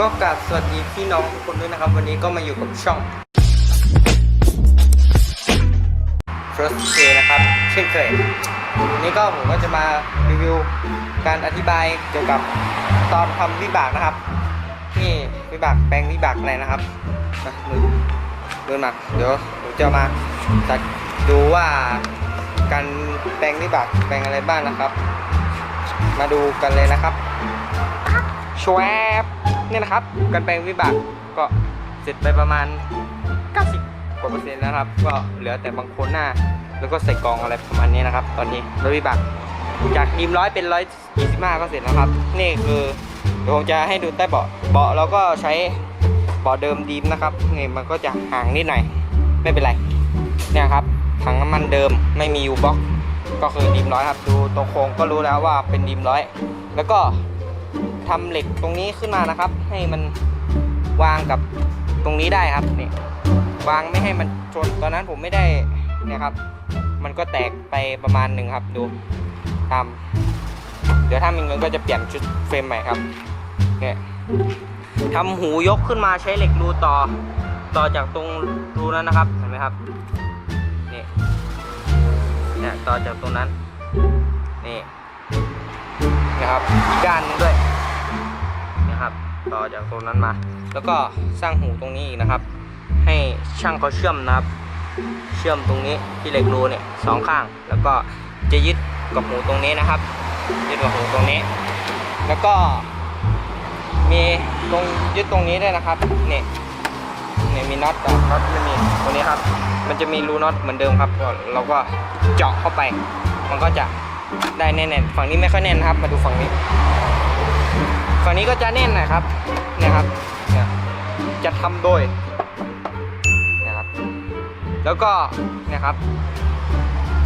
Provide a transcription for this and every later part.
ก็กราบสวัสดีพี่น้องทุกคนด้วยนะครับ วันนี้ก็มาอยู่กับช่อง First K นะครับ เช่นเคยวันนี้ก็ผมก็จะมารีวิวการอธิบายเกี่ยวกับตอนทำวิบากนะครับ นี่วิบากแปลงวิบากอะไรนะครับมาดูดูมาเดี๋ยวผมจะมาจัดดูว่าการแปลงวิบากแปลงอะไรบ้างนะครับ มาดูกันเลยนะครับ ชวบ เนี่ยนะครับการแปลงวิบากก็เสร็จไปประมาณ 90กว่าเปอร์เซ็นต์แล้วครับ ก็เหลือแต่บางโคนหน้า แล้วก็ใส่กรองอะไรประมาณนี้นะครับ ตอนนี้รถวิบากจากดีมร้อยเป็นร้อยยี่สิบห้าก็เสร็จแล้วครับ นี่คือเดี๋ยวผมจะให้ดูใต้เบาะเบาะเราก็ใช้เบาะเดิมดีมนะครับนี่มันก็จะห่างนิดหน่อยไม่เป็นไรเนี่ยครับถังน้ำมันเดิมไม่มียูบ็อกก็คือดีมร้อยครับ ดูตัวโครงก็รู้แล้วว่าเป็นดีมร้อย แล้วก็ ทำเหล็กตรงนี้ขึ้นมานะครับ ให้มันวางกับตรงนี้ได้ครับนี่วางไม่ให้มันชนตอนนั้นผมไม่ได้นี่ครับ มันก็แตกไปประมาณหนึ่งครับดูทำเดี๋ยวถ้ามีเงินก็จะเปลี่ยนชุดเฟรมใหม่ครับเนี่ยทำหูยกขึ้นมาใช้เหล็กรูต่อ ต่อจากตรงรูนั้นนะครับเห็นไหมครับนี่เนี่ยต่อจากตรงนั้นนี่นะครับอีกด้านนึงด้วย นะครับ ต่อจากตรงนั้นมา แล้วก็สร้างหูตรงนี้อีกนะครับ ให้ช่างเขาเชื่อมนะครับ เชื่อมตรงนี้ที่เหล็กรูเนี่ยสองข้าง แล้วก็จะยึดกับหูตรงนี้นะครับยึดกับหูตรงนี้ แล้วก็มีตรงยึดตรงนี้ด้วยนะครับนี่เนี่ยมีน็อตแต่น็อตไม่มีตรงนี้ครับ มันจะมีรูน็อตเหมือนเดิมครับก็เราก็เจาะเข้าไป มันก็จะได้แน่นๆฝั่งนี้ไม่ค่อยแน่นนะครับ มาดูฝั่งนี้ ฝั่งนี้ก็จะแน่นนะครับเนี่ยครับเนี่ยจะทำโดยนะครับ แล้วก็เนี่ยครับ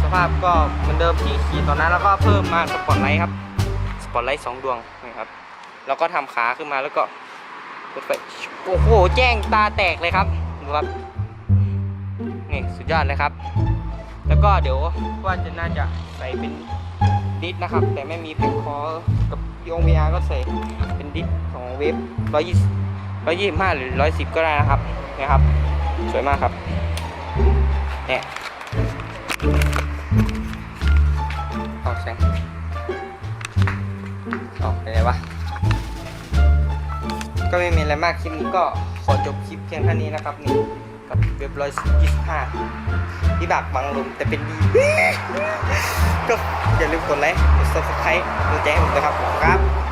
สภาพก็เหมือนเดิมที่ขี่ตอนนั้นแล้วก็เพิ่มมาสปอตไลท์ครับสปอตไลท์สองดวงนะครับ แล้วก็ทำขาขึ้นมาแล้วก็เปิดไฟโอ้โหแจ้งตาแตกเลยครับดูครับนี่สุดยอดเลยครับ แล้วก็เดี๋ยวว่าจะน่าจะใส่เป็น ดิสนะครับ แต่ไม่มีแพ็คคอกับยง VR ก็ใส่เป็นดิสของเวฟร้อยยี่ร้อยยี่สิบห้าหรือร้อยสิบก็ได้นะครับนี่ยครับ สวยมากครับเนี่ยเอาแสงเอาไปไหนวะก็ไม่มีอะไรมากคลิปนี้ก็ขอจบคลิปเพียงเท่านี้นะครับนี่กับเว็บร้อยยี่สิบห้าที่บักบังลมแต่เป็นดี อย่าลืมกดไลค์กด subscribe ดูใจให้ผมนะครับผมครับ